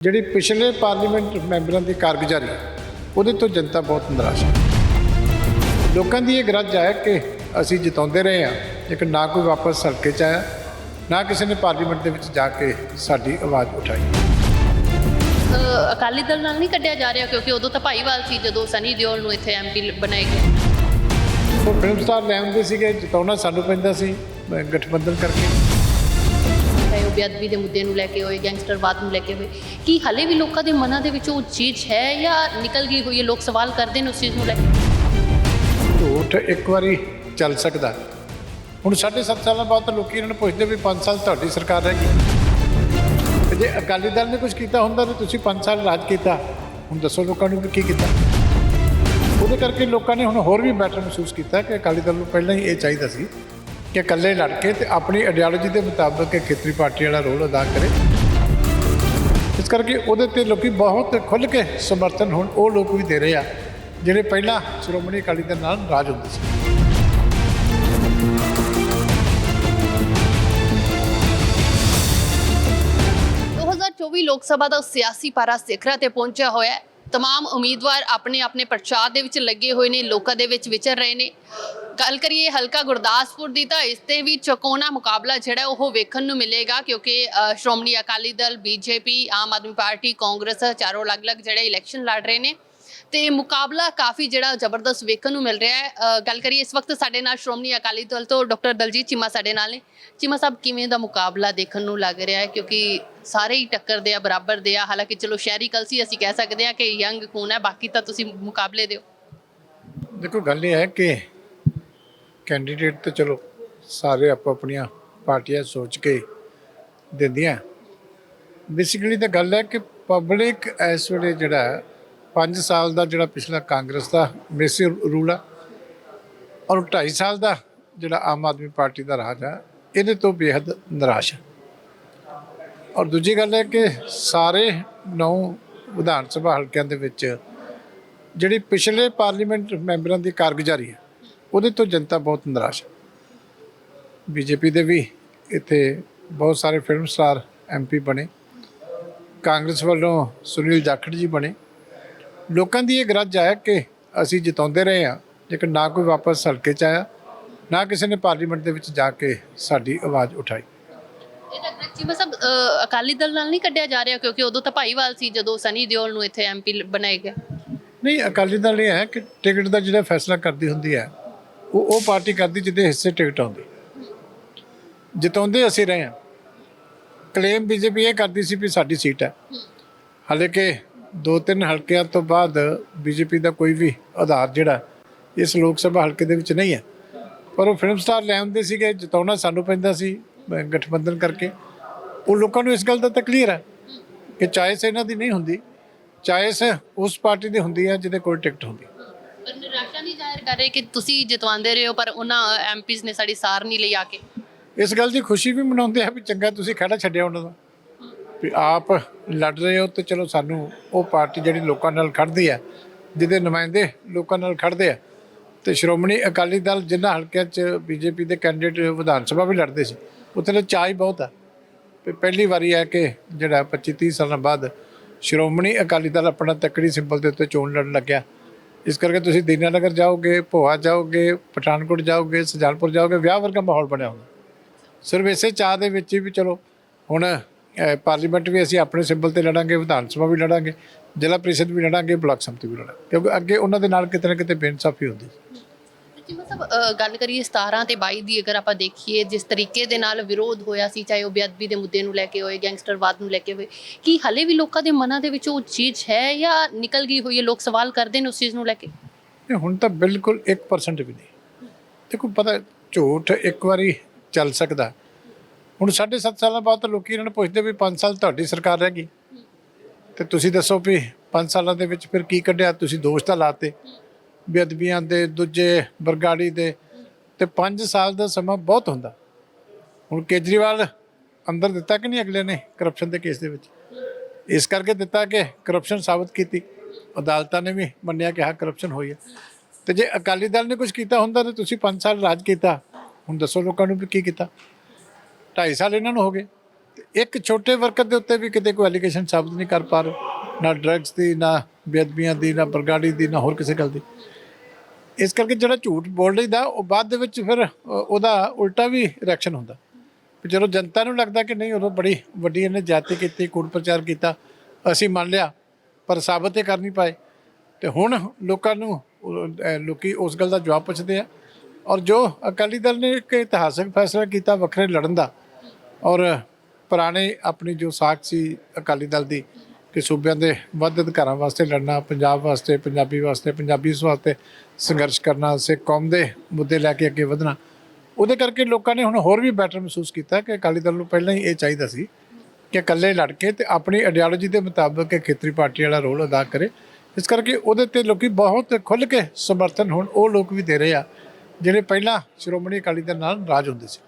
ਜਿਹੜੀ ਪਿਛਲੇ ਪਾਰਲੀਮੈਂਟ ਮੈਂਬਰਾਂ ਦੀ ਕਾਰਗੁਜ਼ਾਰੀ ਉਹਦੇ ਤੋਂ ਜਨਤਾ ਬਹੁਤ ਨਿਰਾਸ਼ ਹੈ। ਲੋਕਾਂ ਦੀ ਇਹ ਗਰਜ ਹੈ ਕਿ ਅਸੀਂ ਜਿਤਾਉਂਦੇ ਰਹੇ ਹਾਂ ਲੇਕਿਨ ਨਾ ਕੋਈ ਵਾਪਸ ਸੜਕੇ 'ਚ ਆਇਆ ਨਾ ਕਿਸੇ ਨੇ ਪਾਰਲੀਮੈਂਟ ਦੇ ਵਿੱਚ ਜਾ ਕੇ ਸਾਡੀ ਆਵਾਜ਼ ਉਠਾਈ। ਅਕਾਲੀ ਦਲ ਨਾਲ ਨਹੀਂ ਕੱਢਿਆ ਜਾ ਰਿਹਾ ਕਿਉਂਕਿ ਉਦੋਂ ਤਾਂ ਭਾਈਵਾਲ ਸੀ ਜਦੋਂ ਸਨੀ ਦਿਓਲ ਨੂੰ ਇੱਥੇ ਐਮਪੀ ਬਣਾਏ ਗਏ। ਉਹ ਫਿਲਮ ਸਟਾਰ ਲੈ ਆਉਂਦੇ ਸੀਗੇ ਜਿਤਾਉਣਾ ਸਾਨੂੰ ਪੈਂਦਾ ਸੀ ਗਠਬੰਧਨ ਕਰਕੇ। ਚਾਹੇ ਬੇਅਦਬੀ ਦੇ ਮੁੱਦੇ ਨੂੰ ਲੈ ਕੇ ਹੋਏ, ਗੈਂਗਸਟਰਵਾਦ ਨੂੰ ਲੈ ਕੇ ਹੋਏ। ਕੀ ਹਲੇ ਵੀ ਲੋਕਾਂ ਦੇ ਮਨਾਂ ਦੇ ਵਿੱਚ ਉਹ ਚੀਜ਼ ਹੈ ਜਾਂ ਨਿਕਲ ਗਈ ਹੋਈ ਹੈ? ਲੋਕ ਸਵਾਲ ਕਰਦੇ ਨੇ ਉਸ ਚੀਜ਼ ਨੂੰ ਲੈ ਕੇ। ਝੂਠ ਇੱਕ ਵਾਰੀ ਚੱਲ ਸਕਦਾ। ਹੁਣ ਸਾਢੇ ਸੱਤ ਸਾਲਾਂ ਬਾਅਦ ਤਾਂ ਲੋਕੀ ਇਹਨਾਂ ਨੂੰ ਪੁੱਛਦੇ ਵੀ 5 ਸਾਲ ਤੁਹਾਡੀ ਸਰਕਾਰ ਹੈਗੀ। ਜੇ ਅਕਾਲੀ ਦਲ ਨੇ ਕੁਝ ਕੀਤਾ ਹੁੰਦਾ ਤਾਂ ਤੁਸੀਂ 5 ਸਾਲ ਰਾਜ ਕੀਤਾ। ਹੁਣ ਦੱਸੋ ਲੋਕਾਂ ਨੂੰ ਕੀ ਕੀਤਾ। ਉਹਦੇ ਕਰਕੇ ਲੋਕਾਂ ਨੇ ਹੁਣ ਹੋਰ ਵੀ ਬੈਟਰ ਮਹਿਸੂਸ ਕੀਤਾ ਕਿ ਅਕਾਲੀ ਦਲ ਨੂੰ ਪਹਿਲਾਂ ਹੀ ਇਹ ਚਾਹੀਦਾ ਸੀ ਕਿ ਇਕੱਲੇ ਲੜ ਕੇ ਤੇ ਆਪਣੀ ਆਈਡੀਓਲੋਜੀ ਦੇ ਮੁਤਾਬਕ ਖੇਤਰੀ ਪਾਰਟੀ ਵਾਲਾ ਰੋਲ ਅਦਾ ਕਰੇ। ਇਸ ਕਰਕੇ ਉਹਦੇ ਤੇ ਲੋਕੀ ਬਹੁਤ ਖੁੱਲ੍ਹ ਕੇ ਸਮਰਥਨ ਹੁਣ, ਉਹ ਲੋਕ ਵੀ ਦੇ ਰਹੇ ਆ, ਜਿਹੜੇ ਪਹਿਲਾਂ ਸ਼੍ਰੋਮਣੀ ਅਕਾਲੀ ਦਲ ਨਾਲ ਰਾਜ ਹੁੰਦੇ ਸੀ। 2024 ਲੋਕ ਸਭਾ ਦਾ ਸਿਆਸੀ ਪਾਰਾ ਸਿਖਰਾਂ ਤੇ ਪਹੁੰਚਿਆ ਹੋਇਆ ਹੈ। तमाम ਉਮੀਦਵਾਰ ਆਪਣੇ ਆਪਣੇ ਪ੍ਰਚਾਰ ਦੇ ਵਿੱਚ ਲੱਗੇ ਹੋਏ ਨੇ ਲੋਕਾਂ ਦੇ ਵਿੱਚ ਵਿਚਰ ਰਹੇ ਨੇ ਗੱਲ ਕਰੀਏ ਹਲਕਾ ਗੁਰਦਾਸਪੁਰ ਦੀ ਤਾਂ ਇਸ ਤੇ ਵੀ ਚਕੋਨਾ ਮੁਕਾਬਲਾ ਜਿਹੜਾ ਉਹ ਵੇਖਣ ਨੂੰ ਮਿਲੇਗਾ ਕਿਉਂਕਿ ਅ, ਸ਼੍ਰੋਮਣੀ ਅਕਾਲੀ ਦਲ ਬੀਜੇਪੀ ਆਮ ਆਦਮੀ ਪਾਰਟੀ ਕਾਂਗਰਸ ਚਾਰੋਂ ਅਲੱਗ-ਅਲੱਗ ਜਿਹੜੇ ਇਲੈਕਸ਼ਨ ਲੜ ਰਹੇ ਨੇ ਤੇ ਮੁਕਾਬਲਾ ਕਾਫੀ ਜਿਹੜਾ ਜ਼ਬਰਦਸਤ ਵੇਖਣ ਨੂੰ ਮਿਲ ਰਿਹਾ ਹੈ। ਗੱਲ ਕਰੀਏ ਇਸ ਵਕਤ ਸਾਡੇ ਨਾਲ ਸ਼੍ਰੋਮਣੀ ਅਕਾਲੀ ਦਲ ਤੋਂ ਡਾਕਟਰ ਦਲਜੀਤ ਚੀਮਾ ਸਾਡੇ ਨਾਲ ਨੇ। ਚੀਮਾ ਸਾਹਿਬ, ਕਿਵੇਂ ਦਾ ਮੁਕਾਬਲਾ ਦੇਖਣ ਨੂੰ ਲੱਗ ਰਿਹਾ ਹੈ? ਕਿਉਂਕਿ ਸਾਰੇ ਹੀ ਟੱਕਰ ਆ, ਬਰਾਬਰ ਦੇ ਆ। ਹਾਲਾਂਕਿ ਚਲੋ ਸ਼ਹਿਰੀ ਕਲਸੀ ਅਸੀਂ ਕਹਿ ਸਕਦੇ ਆ ਕਿ ਯੰਗ ਖੂਨ ਹੈ, ਬਾਕੀ ਤਾਂ ਤੁਸੀਂ ਮੁਕਾਬਲੇ ਦਿਓ। ਦੇਖੋ, ਗੱਲ ਇਹ ਹੈ ਕਿ ਕੈਂਡੀਡੇਟ ਤਾਂ ਚਲੋ ਸਾਰੇ ਆਪੋ ਆਪਣੀਆਂ ਪਾਰਟੀਆਂ ਸੋਚ ਕੇ ਦਿੰਦੀਆਂ। ਬੇਸਿਕਲੀ ਤਾਂ ਗੱਲ ਹੈ ਕਿ ਪਬਲਿਕ ਇਸ ਵੇਲੇ ਜਿਹੜਾ 5 ਸਾਲ ਦਾ ਜਿਹੜਾ ਪਿਛਲਾ ਕਾਂਗਰਸ ਦਾ ਮੇਸੀ ਰੂਲ ਆ, ਔਰ 2.5 ਸਾਲ ਦਾ ਜਿਹੜਾ ਆਮ ਆਦਮੀ ਪਾਰਟੀ ਦਾ ਰਾਜ ਆ, ਇਹਦੇ ਤੋਂ ਬੇहद ਨਿਰਾਸ਼ ਔਰ ਦੂਜੀ ਗੱਲ ਹੈ ਕਿ ਸਾਰੇ ਨੌ ਵਿਧਾਨ ਸਭਾ ਹਲਕਿਆਂ ਦੇ ਵਿੱਚ ਜਿਹੜੀ ਪਿਛਲੇ ਪਾਰਲੀਮੈਂਟ ਮੈਂਬਰਾਂ ਦੀ ਕਾਰਗੁਜ਼ਾਰੀ ਹੈ ਉਹਦੇ ਤੋਂ ਜਨਤਾ ਬਹੁਤ ਨਿਰਾਸ਼ ਹੈ ਬੀਜੇਪੀ ਦੇ ਵੀ ਇੱਥੇ ਬਹੁਤ ਸਾਰੇ ਫਿਲਮ ਸਟਾਰ ਐਮਪੀ ਬਣੇ, ਕਾਂਗਰਸ ਵੱਲੋਂ ਸੁਨੀਲ ਜਾਖੜ ਜੀ ਬਣੇ ਲੋਕਾਂ ਦੀ ਇਹ ਗਰਜ ਹੈ ਕਿ ਅਸੀਂ ਜਿਤਾਉਂਦੇ ਰਹੇ ਹਾਂ ਲੇਕਿਨ ਨਾ ਕੋਈ ਵਾਪਸ ਹਲਕੇ ਚ ਆਇਆ ਨਾ ਕਿਸੇ ਨੇ ਪਾਰਲੀਮੈਂਟ ਦੇ ਵਿੱਚ ਜਾ ਕੇ ਸਾਡੀ ਆਵਾਜ਼ ਉਠਾਈ। ਇਹ ਚੀਮਾ ਸਾਹਿਬ ਅਕਾਲੀ ਦਲ ਨਾਲ ਨਹੀਂ ਕੱਢਿਆ ਜਾ ਰਿਹਾ ਕਿਉਂਕਿ ਉਦੋਂ ਤਾਂ ਭਾਈਵਾਲ ਸੀ ਜਦੋਂ ਸਨੀ ਦਿਓਲ ਨੂੰ ਇੱਥੇ ਐਮਪੀ ਬਣਾਏ ਗਏ। ਨਹੀਂ ਅਕਾਲੀ ਦਲ ਇਹ ਹੈ ਕਿ ਟਿਕਟ ਦਾ ਜਿਹੜਾ ਫੈਸਲਾ ਕਰਦੀ ਹੁੰਦੀ ਹੈ ਉਹ ਉਹ ਪਾਰਟੀ ਕਰਦੀ ਜਿਹਦੇ ਹਿੱਸੇ ਟਿਕਟ ਆਉਂਦੀ। ਜਿਤਾਉਂਦੇ ਅਸੀਂ ਰਹੇ ਹਾਂ। ਕਲੇਮ ਬੀਜੇਪੀ ਇਹ ਕਰਦੀ ਸੀ ਵੀ ਸਾਡੀ ਸੀਟ ਹੈ। ਹਾਲੇ ਕਿ ਦੋ ਤਿੰਨ ਹਲਕਿਆਂ ਤੋਂ ਬਾਅਦ ਬੀਜੇਪੀ ਦਾ ਕੋਈ ਵੀ ਆਧਾਰ ਜਿਹੜਾ ਇਸ ਲੋਕ ਸਭਾ ਹਲਕੇ ਦੇ ਵਿੱਚ ਨਹੀਂ ਹੈ। ਪਰ ਉਹ ਫਿਲਮ ਸਟਾਰ ਲੈ ਆਉਂਦੇ ਸੀਗੇ ਜਿਤਾਉਣਾ ਸਾਨੂੰ ਪੈਂਦਾ ਸੀ ਗਠਬੰਧਨ ਕਰਕੇ। ਉਹ ਲੋਕਾਂ ਨੂੰ ਇਸ ਗੱਲ ਦਾ ਤਾਂ ਕਲੀਅਰ ਹੈ ਕਿ ਚਾਇਸ ਇਹਨਾਂ ਦੀ ਨਹੀਂ ਹੁੰਦੀ ਚਾਇਸ ਉਸ ਪਾਰਟੀ ਦੀ ਹੁੰਦੀ ਹੈ ਜਿਹਦੇ ਕੋਲ ਟਿਕਟ ਹੁੰਦੀ। ਹੈ। ਪਰ ਨਿਰਾਸ਼ਾ ਨਹੀਂ ਜ਼ਾਹਿਰ ਕਰ ਰਹੇ ਕਿ ਤੁਸੀਂ ਜਿਤਵਾਉਂਦੇ ਰਹੇ ਹੋ ਪਰ ਉਹਨਾਂ ਐਮਪੀਸ ਨੇ ਸਾਡੀ ਸਾਰ ਨਹੀਂ ਲਈ ਆ ਕੇ? ਇਸ ਗੱਲ ਦੀ ਖੁਸ਼ੀ ਵੀ ਮਨਾਉਂਦੇ ਆ ਵੀ ਚੰਗਾ ਤੁਸੀਂ ਖੜਾ ਛੱਡਿਆ ਉਹਨਾਂ ਦਾ। ਵੀ ਆਪ ਲੜ ਰਹੇ ਹੋ ਤੇ ਚਲੋ ਸਾਨੂੰ ਉਹ ਪਾਰਟੀ ਜਿਹੜੀ ਲੋਕਾਂ ਨਾਲ ਖੜਦੀ ਹੈ, ਜਿਹਦੇ ਨੁਮਾਇੰਦੇ ਲੋਕਾਂ ਨਾਲ ਖੜਦੇ ਆ। ਤੇ ਸ਼੍ਰੋਮਣੀ ਅਕਾਲੀ ਦਲ ਜਿਨ੍ਹਾਂ ਹਲਕਿਆਂ 'ਚ ਬੀਜੇਪੀ ਦੇ ਕੈਂਡੀਡੇਟ ਵਿਧਾਨ ਸਭਾ ਵੀ ਲੜਦੇ ਸੀ, ਉੱਥੇ ਤਾਂ ਚਾਹ ਹੀ ਬਹੁਤ ਆ। ਵੀ ਪਹਿਲੀ ਵਾਰੀ ਹੈ ਕਿ ਜਿਹੜਾ 25 30 ਸਾਲਾਂ ਬਾਅਦ ਸ਼੍ਰੋਮਣੀ ਅਕਾਲੀ ਦਲ ਆਪਣਾ ਤੱਕੜੀ ਸਿੰਬਲ ਦੇ ਉੱਤੇ ਚੋਣ ਲੜਨ ਲੱਗਿਆ। ਇਸ ਕਰਕੇ ਤੁਸੀਂ ਦੀਨਾਨਗਰ ਜਾਓਗੇ, ਭੋਆ ਜਾਓਗੇ, ਪਠਾਨਕੋਟ ਜਾਓਗੇ, ਸੁਜਾਨਪੁਰ ਜਾਓਗੇ, ਵਿਆਹ ਵਰਗਾ ਮਾਹੌਲ ਬਣਿਆ ਹੁੰਦਾ ਸਿਰਫ ਇਸੇ ਚਾਹ ਦੇ ਵਿੱਚ ਹੀ ਵੀ ਚਲੋ ਹੁਣ ਪਾਰਲੀਮੈਂਟ ਵੀ ਅਸੀਂ ਆਪਣੇ ਸਿੰਬਲ ਤੇ ਲੜਾਂਗੇ ਵਿਧਾਨ ਸਭਾ ਵੀ ਲੜਾਂਗੇ ਜ਼ਿਲ੍ਹਾ ਪ੍ਰੀਸ਼ਦ ਵੀ ਲੜਾਂਗੇ ਬਲਾਕ ਸੰਮਤੀ ਵੀ ਲੜਾਂਗੇ। ਕਿਉਂਕਿ ਅੱਗੇ ਉਹਨਾਂ ਦੇ ਨਾਲ ਕਿਤੇ ਨਾ ਕਿਤੇ ਬੇਇਨਸਾਫੀ ਹੁੰਦੀ ਜੀ ਮਤਲਬ ਗੱਲ ਕਰੀਏ 17 ਤੇ 22 ਦੀ ਅਗਰ ਆਪਾਂ ਦੇਖੀਏ ਜਿਸ ਤਰੀਕੇ ਦੇ ਨਾਲ ਵਿਰੋਧ ਹੋਇਆ ਸੀ ਚਾਹੇ ਉਹ ਬੇਅਦਬੀ ਦੇ ਮੁੱਦੇ ਨੂੰ ਲੈ ਕੇ ਹੋਏ ਗੈਂਗਸਟਰਵਾਦ ਨੂੰ ਲੈ ਕੇ ਹੋਏ ਕੀ ਹਲੇ ਵੀ ਲੋਕਾਂ ਦੇ ਮਨਾਂ ਦੇ ਵਿੱਚ ਉਹ ਚੀਜ਼ ਹੈ ਜਾਂ ਨਿਕਲ ਗਈ ਹੋਈ ਹੈ ਲੋਕ ਸਵਾਲ ਕਰਦੇ ਨੇ ਉਸ ਚੀਜ਼ ਨੂੰ ਲੈ ਕੇ? ਇਹ ਹੁਣ ਤਾਂ ਬਿਲਕੁਲ 1% ਵੀ ਨਹੀਂ। ਦੇਖੋ ਪਤਾ ਝੂਠ ਇੱਕ ਵਾਰੀ ਚੱਲ ਸਕਦਾ। ਹੁਣ 7.5 ਸਾਲਾਂ ਬਾਅਦ ਤਾਂ ਲੋਕੀ ਇਹਨਾਂ ਨੂੰ ਪੁੱਛਦੇ ਵੀ 5 ਸਾਲ ਤੁਹਾਡੀ ਸਰਕਾਰ ਰਹਿ ਗਈ। ਤੇ ਤੁਸੀਂ ਦੱਸੋ ਵੀ 5 ਸਾਲਾਂ ਦੇ ਵਿੱਚ ਫਿਰ ਕੀ ਕੱਢਿਆ? ਤੁਸੀਂ ਦੋਸ਼ ਤਾਂ ਲਾਤੇ। ਬੇਅਦਬੀਆਂ ਦੇ, ਦੂਜੇ ਬਰਗਾੜੀ ਦੇ। ਤੇ 5 ਸਾਲ ਦਾ ਸਮਾਂ ਬਹੁਤ ਹੁੰਦਾ। ਹੁਣ ਕੇਜਰੀਵਾਲ ਅੰਦਰ ਦਿੱਤਾ ਕਿ ਨਹੀਂ ਅਗਲੇ ਨੇ ਕਰਪਸ਼ਨ ਦੇ ਕੇਸ ਦੇ ਵਿੱਚ? ਇਸ ਕਰਕੇ ਦਿੱਤਾ ਕਿ ਕਰਪਸ਼ਨ ਸਾਬਤ ਕੀਤੀ। ਅਦਾਲਤਾਂ ਨੇ ਵੀ ਮੰਨਿਆ ਕਿ ਹਾਂ ਕਰਪਸ਼ਨ ਹੋਈ ਹੈ। ਤੇ ਜੇ ਅਕਾਲੀ ਦਲ ਨੇ ਕੁਝ ਕੀਤਾ ਹੁੰਦਾ ਤਾਂ ਤੁਸੀਂ 5 ਸਾਲ ਰਾਜ ਕੀਤਾ। ਹੁਣ ਦੱਸੋ ਲੋਕਾਂ ਨੂੰ ਵੀ ਕੀ ਕੀਤਾ? 2.5 ਸਾਲ ਇਹਨਾਂ ਨੂੰ ਹੋ ਗਏ। ਤੇ ਇੱਕ ਛੋਟੇ ਵਰਕਰ ਦੇ ਉੱਤੇ ਵੀ ਕਿਤੇ ਕੋਈ ਐਲੀਗੇਸ਼ਨ ਸਾਬਤ ਨਹੀਂ ਕਰ ਪਾ ਰਹੇ ਨਾ ਡਰੱਗਸ ਦੀ ਨਾ ਬੇਅਦਬੀਆਂ ਦੀ ਨਾ ਬਰਗਾੜੀ ਦੀ ਨਾ ਹੋਰ ਕਿਸੇ ਗੱਲ ਦੀ। ਇਸ ਕਰਕੇ ਜਿਹੜਾ ਝੂਠ ਬੋਲ ਲਈਦਾ ਉਹ ਬਾਅਦ ਦੇ ਵਿੱਚ ਫਿਰ ਉਹਦਾ ਉਲਟਾ ਵੀ ਰਿਐਕਸ਼ਨ ਹੁੰਦਾ। ਜਦੋਂ ਜਨਤਾ ਨੂੰ ਲੱਗਦਾ ਕਿ ਨਹੀਂ ਉਦੋਂ ਬੜੀ ਵੱਡੀ ਇਹਨੇ ਜਾਤੀ ਕੀਤੀ ਕੂੜ ਪ੍ਰਚਾਰ ਕੀਤਾ ਅਸੀਂ ਮੰਨ ਲਿਆ ਪਰ ਸਾਬਤ ਇਹ ਕਰ ਨਹੀਂ ਪਾਏ। ਤੇ ਹੁਣ ਲੋਕਾਂ ਨੂੰ ਉਹ, ਲੋਕੀ ਉਸ ਗੱਲ ਦਾ ਜਵਾਬ ਪੁੱਛਦੇ ਆ। ਔਰ ਜੋ ਅਕਾਲੀ ਦਲ ਨੇ ਇੱਕ ਇਤਿਹਾਸਕ ਫੈਸਲਾ ਕੀਤਾ ਵੱਖਰੇ ਲੜਨ ਦਾ ਔਰ ਪੁਰਾਣੇ ਆਪਣੀ ਜੋ ਸਾਖ ਸੀ ਅਕਾਲੀ ਦਲ ਦੀ ਕਿ ਸੂਬਿਆਂ ਦੇ ਵੱਧ ਅਧਿਕਾਰਾਂ ਵਾਸਤੇ ਲੜਨਾ, ਪੰਜਾਬ ਵਾਸਤੇ, ਪੰਜਾਬੀ ਵਾਸਤੇ ਪੰਜਾਬੀ ਵਾਸਤੇ ਸੰਘਰਸ਼ ਕਰਨਾ, ਸਿੱਖ ਕੌਮ ਦੇ ਮੁੱਦੇ ਲੈ ਕੇ ਅੱਗੇ ਵਧਣਾ, ਉਹਦੇ ਕਰਕੇ ਲੋਕਾਂ ਨੇ ਹੁਣ ਹੋਰ ਵੀ ਬੈਟਰ ਮਹਿਸੂਸ ਕੀਤਾ ਕਿ ਅਕਾਲੀ ਦਲ ਨੂੰ ਪਹਿਲਾਂ ਹੀ ਇਹ ਚਾਹੀਦਾ ਸੀ ਕਿ ਇਕੱਲੇ ਲੜ ਕੇ ਤੇ ਆਪਣੀ ਆਈਡੀਓਲੋਜੀ ਦੇ ਮੁਤਾਬਕ ਖੇਤਰੀ ਪਾਰਟੀ ਵਾਲਾ ਰੋਲ ਅਦਾ ਕਰੇ। ਇਸ ਕਰਕੇ ਉਹਦੇ ਤੇ ਲੋਕੀ ਬਹੁਤ ਖੁੱਲ੍ਹ ਕੇ ਸਮਰਥਨ ਹੁਣ ਉਹ ਲੋਕ ਵੀ ਦੇ ਰਹੇ ਆ, ਜਿਹੜੇ ਪਹਿਲਾਂ ਸ਼੍ਰੋਮਣੀ ਅਕਾਲੀ ਦਲ ਨਾਲ ਰਾਜ ਹੁੰਦੇ ਸੀ।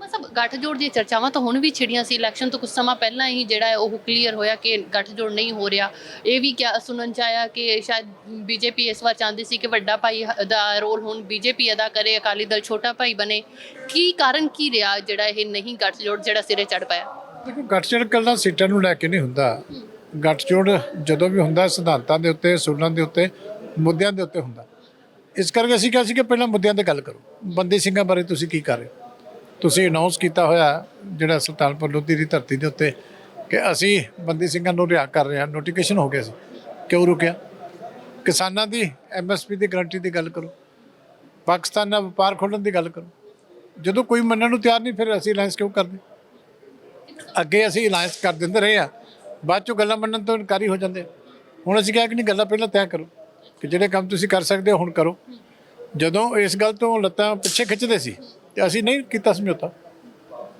ਪਰ ਗੱਠਜੋੜ ਦੀਆਂ ਚਰਚਾਵਾਂ ਤਾਂ ਹੁਣ ਵੀ ਛਿੜੀਆਂ ਸੀ। ਇਲੈਕਸ਼ਨ ਤੋਂ ਕੁਝ ਸਮਾਂ ਪਹਿਲਾਂ ਹੀ ਜਿਹੜਾ ਹੈ ਉਹ ਕਲੀਅਰ ਹੋਇਆ ਕਿ ਗੱਠਜੋੜ ਨਹੀਂ ਹੋ ਰਿਹਾ। ਇਹ ਵੀ ਕਿਆ ਸੁਣਨ ਚ ਆਇਆ ਕਿ ਸ਼ਾਇਦ ਬੀਜੇਪੀ ਇਸ ਵਾਰ ਚਾਹੁੰਦੀ ਸੀ ਕਿ ਵੱਡਾ ਭਾਈ ਦਾ ਰੋਲ ਹੁਣ ਬੀਜੇਪੀ ਅਦਾ ਕਰੇ, ਅਕਾਲੀ ਦਲ ਛੋਟਾ ਭਾਈ ਬਣੇ। ਕੀ ਕਾਰਨ ਕੀ ਰਿਹਾ ਜਿਹੜਾ ਇਹ ਨਹੀਂ ਗੱਠਜੋੜ, ਜਿਹੜਾ ਸਿਰੇ ਚੜ ਪਾਇਆ ਦੇਖੋ, ਗੱਠਜੋੜ ਕੱਲਾ ਸੀਟਾਂ ਨੂੰ ਲੈ ਕੇ ਨਹੀਂ ਹੁੰਦਾ। ਗੱਠਜੋੜ ਜਦੋਂ ਵੀ ਹੁੰਦਾ, ਸਿਧਾਂਤਾਂ ਦੇ ਉੱਤੇ ਸੁਣਨ ਦੇ ਉੱਤੇ, ਮੁੱਦਿਆਂ ਦੇ ਉੱਤੇ ਹੁੰਦਾ। ਇਸ ਕਰਕੇ ਅਸੀਂ ਕਿਹਾ ਸੀ ਕਿ ਪਹਿਲਾਂ ਮੁੱਦਿਆਂ ਤੇ ਗੱਲ ਕਰੋ। ਬੰਦੀ ਸਿੰਘਾਂ ਬਾਰੇ ਤੁਸੀਂ ਕੀ ਕਰ ਰਹੇ ਹੋ? ਤੁਸੀਂ ਅਨਾਉਂਸ ਕੀਤਾ ਹੋਇਆ ਜਿਹੜਾ ਸੁਲਤਾਨਪੁਰ ਲੋਧੀ ਦੀ ਧਰਤੀ ਦੇ ਉੱਤੇ ਕਿ ਅਸੀਂ ਬੰਦੀ ਸਿੰਘਾਂ ਨੂੰ ਰਿਹਾ ਕਰ ਰਹੇ ਹਾਂ ਨੋਟੀਫਿਕੇਸ਼ਨ ਹੋ ਗਿਆ ਸੀ। ਕਿਉਂ ਰੁਕਿਆ? ਕਿਸਾਨਾਂ ਦੀ ਐਮਐਸਪੀ ਦੀ ਗਰੰਟੀ ਦੀ ਗੱਲ ਕਰੋ, ਪਾਕਿਸਤਾਨ ਨਾਲ ਵਪਾਰ ਖੋਲਣ ਦੀ ਗੱਲ ਕਰੋ। ਜਦੋਂ ਕੋਈ ਮੰਨਣ ਨੂੰ ਤਿਆਰ ਨਹੀਂ, ਫਿਰ ਅਸੀਂ ਅਲਾਈਅੰਸ ਕਿਉਂ ਕਰਦੇ? ਅੱਗੇ ਅਸੀਂ ਅਲਾਈਅੰਸ ਕਰ ਦਿੰਦੇ ਰਹੇ ਆ ਬਾਅਦ ਚੋਂ ਗੱਲਾਂ ਮੰਨਣ ਤੋਂ ਇਨਕਾਰੀ ਹੋ ਜਾਂਦੇ ਹੁਣ ਅਸੀਂ ਕਿਹਾ ਕਿ ਨਹੀਂ, ਗੱਲਾਂ ਪਹਿਲਾਂ ਤੈਅ ਕਰੋ ਕਿ ਜਿਹੜੇ ਕੰਮ ਤੁਸੀਂ ਕਰ ਸਕਦੇ ਹੋ, ਹੁਣ ਕਰੋ। ਜਦੋਂ ਇਸ ਗੱਲ ਤੋਂ ਲੱਤਾਂ ਪਿੱਛੇ ਖਿੱਚਦੇ ਸੀ ਤੇ ਅਸੀਂ ਨਹੀਂ ਕੀਤਾ ਸਮਝੌਤਾ।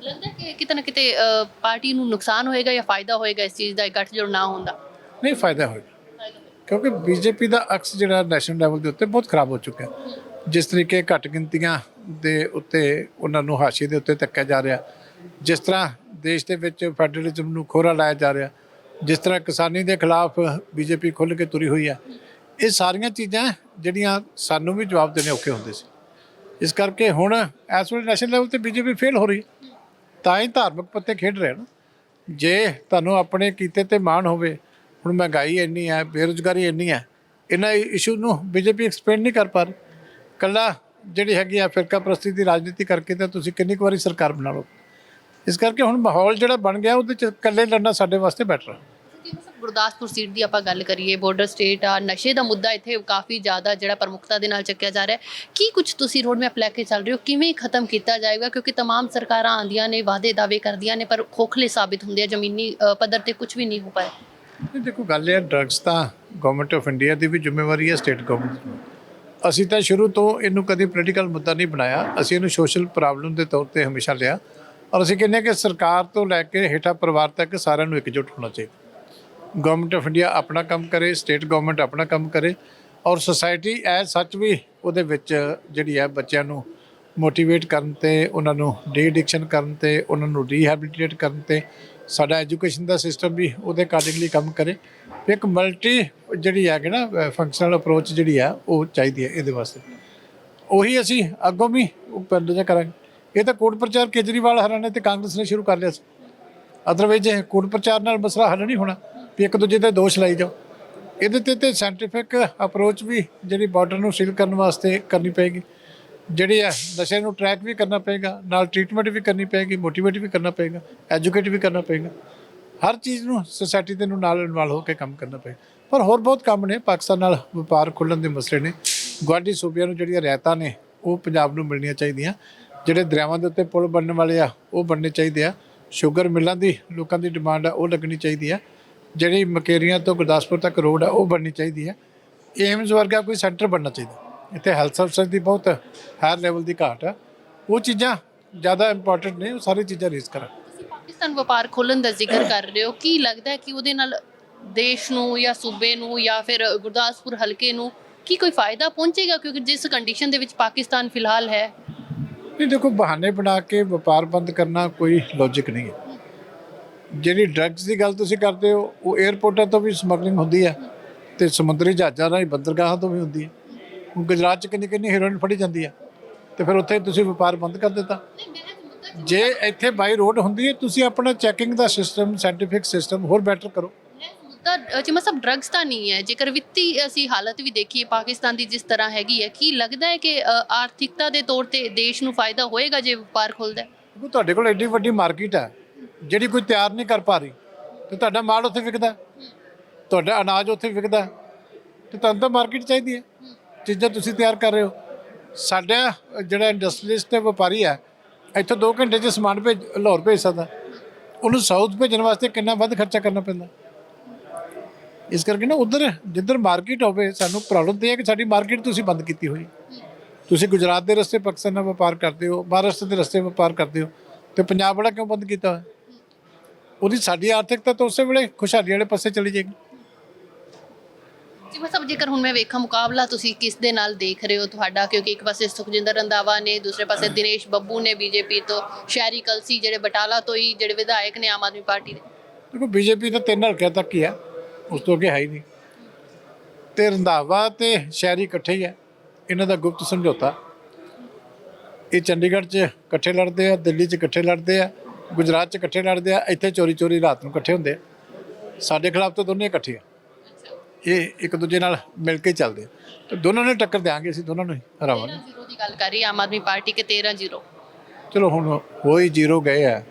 ਲੱਗਦਾ ਕਿ ਕਿਤੇ ਨਾ ਕਿਤੇ ਅ, ਪਾਰਟੀ ਨੂੰ ਨੁਕਸਾਨ ਹੋਏਗਾ ਜਾਂ ਫਾਇਦਾ ਹੋਏਗਾ ਇਸ ਚੀਜ਼ ਦਾ ਇਹ ਗੱਠਜੋੜ ਨਾ ਹੋਣ ਦਾ? ਨਹੀਂ ਫਾਇਦਾ ਹੋਏਗਾ। ਕਿਉਂਕਿ ਬੀਜੇਪੀ ਦਾ ਅਕਸ ਜਿਹੜਾ ਨੈਸ਼ਨਲ ਲੈਵਲ ਦੇ ਉੱਤੇ ਬਹੁਤ ਖਰਾਬ ਹੋ ਚੁੱਕਾ ਹੈ ਜਿਸ ਤਰੀਕੇ ਘੱਟ ਗਿਣਤੀਆਂ ਦੇ ਉੱਤੇ ਉਹਨਾਂ ਨੂੰ ਹਾਸ਼ੀਏ ਦੇ ਉੱਤੇ ਤੱਕਿਆ ਜਾ ਰਿਹਾ। ਜਿਸ ਤਰ੍ਹਾਂ ਦੇਸ਼ ਦੇ ਵਿੱਚ ਫੈਡਰਲਿਜ਼ਮ ਨੂੰ ਖੋਰਾ ਲਾਇਆ ਜਾ ਰਿਹਾ। ਜਿਸ ਤਰ੍ਹਾਂ ਕਿਸਾਨੀ ਦੇ ਖਿਲਾਫ ਬੀਜੇਪੀ ਖੁੱਲ੍ਹ ਕੇ ਤੁਰੀ ਹੋਈ ਹੈ ਇਹ ਸਾਰੀਆਂ ਚੀਜ਼ਾਂ ਜਿਹੜੀਆਂ ਸਾਨੂੰ ਵੀ ਜਵਾਬ ਦੇਣੇ ਔਖੇ ਹੁੰਦੇ ਸੀ। ਇਸ ਕਰਕੇ ਹੁਣ ਇਸ ਵੇਲੇ ਨੈਸ਼ਨਲ ਲੈਵਲ ਤੇ ਬੀਜੇਪੀ ਫੇਲ ਹੋ ਰਹੀ। ਤਾਂ ਹੀ ਧਾਰਮਿਕ ਪੱਤੇ ਖੇਡ ਰਹੇ ਨਾ ਜੇ ਤੁਹਾਨੂੰ ਆਪਣੇ ਕੀਤੇ ਤੇ ਮਾਣ ਹੋਵੇ, ਹੁਣ ਮਹਿੰਗਾਈ ਇੰਨੀ ਹੈ, ਬੇਰੁਜ਼ਗਾਰੀ ਇੰਨੀ ਹੈ, ਇਹਨਾਂ ਇਸ਼ੂ ਨੂੰ ਬੀਜੇਪੀ ਐਕਸਪਲੇਨ ਨਹੀਂ ਕਰ ਪਾ ਰਹੀ। ਕੱਲਾ ਜਿਹੜੀ ਹੈਗੀ ਆ ਫਿਰਕਾ ਪ੍ਰਸਤੀ ਦੀ ਰਾਜਨੀਤੀ ਕਰਕੇ ਤਾਂ ਤੁਸੀਂ ਕਿੰਨੀ ਕੁ ਵਾਰੀ ਸਰਕਾਰ ਬਣਾ ਲਓ। ਇਸ ਕਰਕੇ ਹੁਣ ਮਾਹੌਲ ਜਿਹੜਾ ਬਣ ਗਿਆ, ਉਹਦੇ ਚ ਇਕੱਲੇ ਲੜਨਾ ਸਾਡੇ ਵਾਸਤੇ ਬੈਟਰ ਹੈ ਜਿਵੇਂ ਸਭ ਗੁਰਦਾਸਪੁਰ ਸੀਟ ਦੀ ਆਪਾਂ ਗੱਲ ਕਰੀਏ ਬਾਰਡਰ ਸਟੇਟ ਆ ਨਸ਼ੇ ਦਾ ਮੁੱਦਾ ਇੱਥੇ ਕਾਫੀ ਜ਼ਿਆਦਾ ਜਿਹੜਾ ਪ੍ਰਮੁੱਖਤਾ ਦੇ ਨਾਲ ਚੱਕਿਆ ਜਾ ਰਿਹਾ ਹੈ ਕੀ ਕੁਝ ਤੁਸੀਂ ਰੋਡ ਮੈਪ ਲੈ ਕੇ ਚੱਲ ਰਹੇ ਹੋ ਕਿਵੇਂ ਖਤਮ ਕੀਤਾ ਜਾਏਗਾ ਕਿਉਂਕਿ तमाम ਸਰਕਾਰਾਂ ਆਂਦੀਆਂ ਨੇ ਵਾਅਦੇ ਦਾਅਵੇ ਕਰਦੀਆਂ ਨੇ ਪਰ ਖੋਖਲੇ ਸਾਬਿਤ ਹੁੰਦੇ ਆ ਜ਼ਮੀਨੀ ਅ, ਪੱਧਰ ਤੇ ਕੁਝ ਵੀ ਨਹੀਂ ਹੋ ਪਾਇਆ ਇਹ ਦੇਖੋ ਗੱਲ ਇਹ ਹੈ ਡਰੱਗਸ ਤਾਂ ਗਵਰਨਮੈਂਟ ਆਫ ਇੰਡੀਆ ਦੀ ਵੀ ਜ਼ਿੰਮੇਵਾਰੀ ਹੈ ਸਟੇਟ ਗਵਰਨਮੈਂਟ ਦੀ ਅਸੀਂ ਤਾਂ ਸ਼ੁਰੂ ਤੋਂ ਇਹਨੂੰ ਕਦੀ ਪੋਲੀਟੀਕਲ ਮੁੱਦਾ ਨਹੀਂ ਬਣਾਇਆ ਅਸੀਂ ਇਹਨੂੰ ਸੋਸ਼ਲ ਪ੍ਰੋਬਲਮ ਦੇ ਤੌਰ ਤੇ ਹਮੇਸ਼ਾ ਲਿਆ ਔਰ ਅਸੀਂ ਕਹਿੰਦੇ ਹਾਂ ਕਿ ਸਰਕਾਰ ਤੋਂ ਲੈ ਕੇ ਹੇਠਾਂ ਪਰਿਵਾਰ ਤੱਕ ਸਾਰਿਆਂ ਨੂੰ ਇਕਜੁੱਟ ਹੋਣਾ ਚਾਹੀਦਾ ਗਵਰਨਮੈਂਟ ਆਫ ਇੰਡੀਆ ਆਪਣਾ ਕੰਮ ਕਰੇ ਸਟੇਟ ਗਵਰਨਮੈਂਟ ਆਪਣਾ ਕੰਮ ਕਰੇ ਔਰ ਸੋਸਾਇਟੀ ਐ ਸੱਚ ਵੀ ਉਹਦੇ ਵਿੱਚ ਜਿਹੜੀ ਹੈ ਬੱਚਿਆਂ ਨੂੰ ਮੋਟੀਵੇਟ ਕਰਨ ਤੇ, ਉਹਨਾਂ ਨੂੰ ਡੀ ਐਡਿਕਸ਼ਨ ਕਰਨ ਤੇ, ਉਹਨਾਂ ਨੂੰ ਰੀਹੈਬਿਲਿਟੇਟ ਕਰਨ ਤੇ, ਸਾਡਾ ਐਜੂਕੇਸ਼ਨ ਦਾ ਸਿਸਟਮ ਵੀ ਉਹਦੇ ਅਕਾਰਡਿੰਗਲੀ ਕੰਮ ਕਰੇ। ਇੱਕ ਮਲਟੀ ਜਿਹੜੀ ਹੈ ਕਿ ਨਾ ਫੰਕਸ਼ਨਲ ਅਪਰੋਚ ਜਿਹੜੀ ਆ ਉਹ ਚਾਹੀਦੀ ਹੈ ਇਹਦੇ ਵਾਸਤੇ। ਉਹੀ ਅਸੀਂ ਅੱਗੋਂ ਵੀ ਉਪਰਜਾ ਕਰਾਂਗੇ। ਇਹ ਤਾਂ ਕੋਟ ਪ੍ਰਚਾਰ ਕੇਜਰੀਵਾਲ ਹਰਿਆਣਾ ਤੇ ਕਾਂਗਰਸ ਨੇ ਸ਼ੁਰੂ ਕਰ ਲਿਆ ਸੀ। ਅਦਰਵਾਈਜ਼ ਇਹ ਕੋਟ ਪ੍ਰਚਾਰ ਨਾਲ ਮਸਲਾ ਹੱਲ ਨਹੀਂ ਹੋਣਾ। ਵੀ ਇੱਕ ਦੂਜੇ ਤੇ ਦੋਸ਼ ਲਾਈ ਜਾਓ। ਇਹਦੇ ਤੇ ਤੇ ਸਾਇੰਟੀਫਿਕ ਅਪਰੋਚ ਵੀ ਜਿਹੜੀ ਬਾਰਡਰ ਨੂੰ ਸੀਲ ਕਰਨ ਵਾਸਤੇ ਕਰਨੀ ਪਏਗੀ। ਜਿਹੜੇ ਆ ਨਸ਼ੇ ਨੂੰ ਟਰੈਕ ਵੀ ਕਰਨਾ ਪਏਗਾ, ਨਾਲ ਟ੍ਰੀਟਮੈਂਟ ਵੀ ਕਰਨੀ ਪਏਗੀ ਮੋਟੀਵੇਟ ਵੀ ਕਰਨਾ ਪਏਗਾ ਐਜੂਕੇਟ ਵੀ ਕਰਨਾ ਪਏਗਾ। ਹਰ ਚੀਜ਼ ਨੂੰ ਸੋਸਾਇਟੀ ਦੇ ਨੂੰ ਨਾਲ ਇਨਵੋਲ ਹੋ ਕੇ ਕੰਮ ਕਰਨਾ ਪਏਗਾ। ਪਰ ਹੋਰ ਬਹੁਤ ਕੰਮ ਨੇ, ਪਾਕਿਸਤਾਨ ਨਾਲ ਵਪਾਰ ਖੁੱਲ੍ਹਣ ਦੇ ਮਸਲੇ ਨੇ। ਗੁਆਂਢੀ ਸੂਬਿਆਂ ਨੂੰ ਜਿਹੜੀਆਂ ਰਿਆਇਤਾਂ ਨੇ, ਉਹ ਪੰਜਾਬ ਨੂੰ ਮਿਲਣੀਆਂ ਚਾਹੀਦੀਆਂ। ਜਿਹੜੇ ਦਰਿਆਵਾਂ ਦੇ ਉੱਤੇ ਪੁਲ ਬਣਨ ਵਾਲੇ ਆ, ਉਹ ਬਣਨੇ ਚਾਹੀਦੇ ਆ। ਸ਼ੂਗਰ ਮਿਲਾਂ ਦੀ ਲੋਕਾਂ ਦੀ ਡਿਮਾਂਡ ਆ, ਉਹ ਲੱਗਣੀ ਚਾਹੀਦੀ ਆ। ਜਿਹੜੀ ਮਕੇਰੀਆਂ ਤੋਂ ਗੁਰਦਾਸਪੁਰ ਤੱਕ ਰੋਡ ਆ ਉਹ ਬਣਨੀ ਚਾਹੀਦੀ ਆ ਏਮਸ ਵਰਗਾ ਕੋਈ ਸੈਂਟਰ ਬਣਨਾ ਚਾਹੀਦਾ। ਇੱਥੇ ਹੈਲਥ ਸਰਵਿਸ ਦੀ ਬਹੁਤ ਹਾਇਰ ਲੈਵਲ ਦੀ ਘਾਟ ਆ। ਉਹ ਚੀਜ਼ਾਂ ਜ਼ਿਆਦਾ ਇੰਪੋਰਟੈਂਟ ਨੇ ਉਹ ਸਾਰੀ ਚੀਜ਼ਾਂ ਰੇਜ਼ ਕਰਾਂ ਤੁਸੀਂ ਪਾਕਿਸਤਾਨ ਵਪਾਰ ਖੋਲਣ ਦਾ ਜ਼ਿਕਰ ਕਰ ਰਹੇ ਹੋ। ਕੀ ਲੱਗਦਾ ਹੈ ਕਿ ਉਹਦੇ ਨਾਲ ਦੇਸ਼ ਨੂੰ ਜਾਂ ਸੂਬੇ ਨੂੰ ਜਾਂ ਫਿਰ ਗੁਰਦਾਸਪੁਰ ਹਲਕੇ ਨੂੰ ਕੀ ਕੋਈ ਫਾਇਦਾ ਪਹੁੰਚੇਗਾ? ਕਿਉਂਕਿ ਜਿਸ ਕੰਡੀਸ਼ਨ ਦੇ ਵਿੱਚ ਪਾਕਿਸਤਾਨ ਫਿਲਹਾਲ ਹੈ। ਨਹੀਂ ਦੇਖੋ ਬਹਾਨੇ ਬਣਾ ਕੇ ਵਪਾਰ ਬੰਦ ਕਰਨਾ ਕੋਈ ਲੌਜੀਕ ਨਹੀਂ ਹੈ। ਜਿਹੜੀ ਡਰੱਗਸ ਦੀ ਗੱਲ ਤੁਸੀਂ ਕਰਦੇ ਹੋ ਉਹ 에ਅਰਪੋਰਟਾਂ ਤੋਂ ਵੀ ਸਮਗਲਿੰਗ ਹੁੰਦੀ ਹੈ ਤੇ ਸਮੁੰਦਰੀ ਜਹਾਜ਼ਾਂ ਰਾਹੀਂ ਬੰਦਰਗਾਹਾਂ ਤੋਂ ਵੀ ਹੁੰਦੀ ਹੈ। ਹੁਣ ਗੁਜਰਾਤ ਚ ਕਿੰਨੀ ਕਿੰਨੀ ਹੀਰੋਇਨ ਫੜੀ ਜਾਂਦੀ ਹੈ ਤੇ ਫਿਰ ਉੱਥੇ ਤੁਸੀਂ ਵਪਾਰ ਬੰਦ ਕਰ ਦਿੱਤਾ। ਜੇ ਇੱਥੇ ਬਾਈ ਰੋਡ ਹੁੰਦੀ ਹੈ ਤੁਸੀਂ ਆਪਣਾ ਚੈਕਿੰਗ ਦਾ ਸਿਸਟਮ ਸਾਇੰਟੀਫਿਕ ਸਿਸਟਮ ਹੋਰ ਬੈਟਰ ਕਰੋ। ਮੁੱਦਾ ਚਿਮਾ ਸਭ ਡਰੱਗਸ ਤਾਂ ਨਹੀਂ ਹੈ। ਜੇਕਰ ਵਿੱਤੀ ਅਸੀਂ ਹਾਲਤ ਵੀ ਦੇਖੀਏ ਪਾਕਿਸਤਾਨ ਦੀ ਜਿਸ ਤਰ੍ਹਾਂ ਹੈਗੀ ਹੈ ਕੀ ਲੱਗਦਾ ਹੈ ਕਿ ਆਰਥਿਕਤਾ ਦੇ ਤੌਰ ਤੇ ਦੇਸ਼ ਨੂੰ ਫਾਇਦਾ ਹੋਏਗਾ ਜੇ ਵਪਾਰ ਖੁੱਲਦਾ ਹੈ? ਤੁਹਾਡੇ ਕੋਲ ਐਡੀ ਵੱਡੀ ਮਾਰਕੀਟ ਹੈ। ਜਿਹੜੀ ਕੋਈ ਤਿਆਰ ਨਹੀਂ ਕਰ ਪਾ ਰਹੀ, ਤੇ ਤੁਹਾਡਾ ਮਾਲ ਉੱਥੇ ਵਿਕਦਾ ਤੁਹਾਡਾ ਅਨਾਜ ਉੱਥੇ ਵਿਕਦਾ ਤੇ ਤੁਹਾਨੂੰ ਤਾਂ ਮਾਰਕੀਟ ਚਾਹੀਦੀ ਹੈ। ਚੀਜ਼ਾਂ ਤੁਸੀਂ ਤਿਆਰ ਕਰ ਰਹੇ ਹੋ। ਸਾਡਾ ਜਿਹੜਾ ਇੰਡਸਟਰੀਲਿਸਟ ਤੇ ਵਪਾਰੀ ਹੈ, ਇੱਥੋਂ 2 ਘੰਟੇ 'ਚ ਸਮਾਨ ਭੇਜ, ਲਾਹੌਰ ਭੇਜ ਸਕਦਾ ਉਹਨੂੰ ਸਾਊਥ ਭੇਜਣ ਵਾਸਤੇ ਕਿੰਨਾ ਵੱਧ ਖਰਚਾ ਕਰਨਾ ਪੈਂਦਾ ਇਸ ਕਰਕੇ ਨਾ ਉਧਰ ਜਿੱਧਰ ਮਾਰਕੀਟ ਹੋਵੇ, ਸਾਨੂੰ ਪ੍ਰੋਬਲਮ ਤੇ ਹੈ ਕਿ ਸਾਡੀ ਮਾਰਕੀਟ ਤੁਸੀਂ ਬੰਦ ਕੀਤੀ ਹੋਈ ਤੁਸੀਂ ਗੁਜਰਾਤ ਦੇ ਰਸਤੇ ਪਾਕਿਸਤਾਨ ਨਾਲ ਵਪਾਰ ਕਰਦੇ ਹੋ, ਮਹਾਰਾਸ਼ਟਰ ਦੇ ਰਸਤੇ ਵਪਾਰ ਕਰਦੇ ਹੋ, ਤੇ ਪੰਜਾਬ ਵਾਲਾ ਕਿਉਂ ਬੰਦ ਕੀਤਾ ਹੋਇਆ? ਉਹਦੀ ਸਾਡੀ ਆਰਥਿਕਤਾ ਤਾਂ ਉਸੇ ਵੇਲੇ ਖੁਸ਼ਹਾਲੀ ਵਾਲੇ ਪਾਸੇ ਚਲੀ ਜਾਏਗੀ। ਜੀ ਮਤਲਬ ਜੇਕਰ ਹੁਣ ਮੈਂ ਵੇਖਾਂ ਮੁਕਾਬਲਾ ਤੁਸੀਂ ਕਿਸ ਦੇ ਨਾਲ ਦੇਖ ਰਹੇ ਹੋ ਤੁਹਾਡਾ? ਕਿਉਂਕਿ ਇੱਕ ਪਾਸੇ ਸੁਖਜਿੰਦਰ ਰੰਧਾਵਾ ਨੇ ਦੂਸਰੇ ਪਾਸੇ ਦਿਨੇਸ਼ ਬੱਬੂ ਨੇ ਬੀਜੇਪੀ ਤੋਂ ਸ਼ਹਿਰੀ ਕਲਸੀ ਜਿਹੜੇ ਬਟਾਲਾ ਤੋਂ ਹੀ ਜਿਹੜੇ ਵਿਧਾਇਕ ਨੇ ਆਮ ਆਦਮੀ ਪਾਰਟੀ ਦੇ। ਦੇਖੋ ਬੀਜੇਪੀ ਤਾਂ ਤਿੰਨ ਹਲਕਿਆਂ ਤੱਕ ਹੀ ਆ ਉਸ ਤੋਂ ਅੱਗੇ ਹੈ ਹੀ ਨਹੀਂ। ਤੇ ਰੰਧਾਵਾ ਤੇ ਸ਼ਹਿਰੀ ਇਕੱਠੇ ਹੀ ਆ ਇਹਨਾਂ ਦਾ ਗੁਪਤ ਸਮਝੌਤਾ। ਇਹ ਚੰਡੀਗੜ੍ਹ 'ਚ ਇਕੱਠੇ ਲੜਦੇ ਆ ਦਿੱਲੀ 'ਚ ਇਕੱਠੇ ਲੜਦੇ ਆ ਗੁਜਰਾਤ 'ਚ ਇਕੱਠੇ ਲੜਦੇ ਆ ਇੱਥੇ ਚੋਰੀ ਚੋਰੀ ਰਾਤ ਨੂੰ ਇਕੱਠੇ ਹੁੰਦੇ ਆ। ਸਾਡੇ ਖਿਲਾਫ ਤਾਂ ਦੋਨੇ ਇਕੱਠੇ ਆ। ਇਹ ਇੱਕ ਦੂਜੇ ਨਾਲ ਮਿਲ ਕੇ ਚੱਲਦੇ ਆ। ਤੇ ਦੋਨਾਂ ਨੂੰ ਟੱਕਰ ਦਿਆਂਗੇ ਅਸੀਂ ਦੋਨਾਂ ਨੂੰ ਹੀ ਹਰਾਵਾਂਗੇ। 13-0 ਦੀ ਗੱਲ ਕਰ ਰਹੀ ਹੈ ਆਮ ਆਦਮੀ ਪਾਰਟੀ ਕੇ 13-0 ਚਲੋ ਹੁਣ ਹੋ ਹੀ ਜ਼ੀਰੋ ਗਏ ਆ।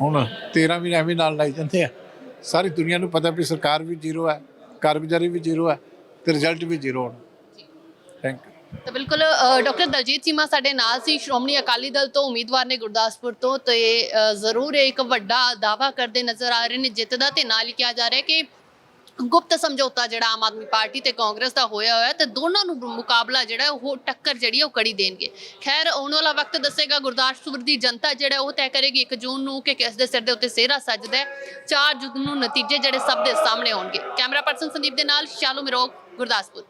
ਹੁਣ 13 ਵੀ ਐਵੇਂ ਨਾਲ ਲਾਈ ਜਾਂਦੇ ਆ। ਸਾਰੀ ਦੁਨੀਆ ਨੂੰ ਪਤਾ ਵੀ ਸਰਕਾਰ ਵੀ ਜ਼ੀਰੋ ਹੈ ਕਾਰਗੁਜ਼ਾਰੀ ਵੀ ਜ਼ੀਰੋ ਹੈ ਤੇ ਰਿਜ਼ਲਟ ਵੀ ਜ਼ੀਰੋ ਹੋਣਾ ਥੈਂਕ ਯੂ ਤਾਂ ਬਿਲਕੁਲ ਡਾਕਟਰ ਦਲਜੀਤ ਚੀਮਾ ਸਾਡੇ ਨਾਲ ਸੀ। ਸ਼੍ਰੋਮਣੀ ਅਕਾਲੀ ਦਲ ਤੋਂ ਉਮੀਦਵਾਰ ਨੇ ਗੁਰਦਾਸਪੁਰ ਤੋਂ। ਤੇ ਜ਼ਰੂਰ ਇਹ ਇੱਕ ਵੱਡਾ ਦਾਵਾ ਕਰਦੇ ਨਜ਼ਰ ਆ ਰਹੇ ਨੇ ਜਿੱਤ ਦਾ। ਤੇ ਨਾਲ ਹੀ ਕਿਹਾ ਜਾ ਰਿਹਾ ਕਿ ਗੁਪਤ ਸਮਝੌਤਾ ਜਿਹੜਾ ਆਮ ਆਦਮੀ ਪਾਰਟੀ ਤੇ ਕਾਂਗਰਸ ਦਾ ਹੋਇਆ ਹੋਇਆ ਤੇ ਦੋਨਾਂ ਨੂੰ ਮੁਕਾਬਲਾ ਜਿਹੜਾ ਉਹ ਟੱਕਰ ਜਿਹੜੀ ਆ ਉਹ ਕੜੀ ਦੇਣਗੇ। ਖੈਰ, ਆਉਣ ਵਾਲਾ ਵਕਤ ਦੱਸੇਗਾ ਗੁਰਦਾਸਪੁਰ ਦੀ ਜਨਤਾ ਜਿਹੜਾ ਉਹ ਤੈਅ ਕਰੇਗੀ 1 ਜੂਨ ਨੂੰ ਕਿ ਕਿਸ ਦੇ ਸਿਰ ਦੇ ਉੱਤੇ ਸਿਹਰਾ ਸੱਜਦਾ ਹੈ। 4 ਜੂਨ ਨੂੰ ਨਤੀਜੇ ਜਿਹੜੇ ਸਭ ਦੇ ਸਾਹਮਣੇ ਆਉਣਗੇ। ਕੈਮਰਾ ਪਰਸਨ ਸੰਦੀਪ ਦੇ ਨਾਲ ਸ਼ਾਲੂ ਮਿਰੋਗ, ਗੁਰਦਾਸਪੁਰ।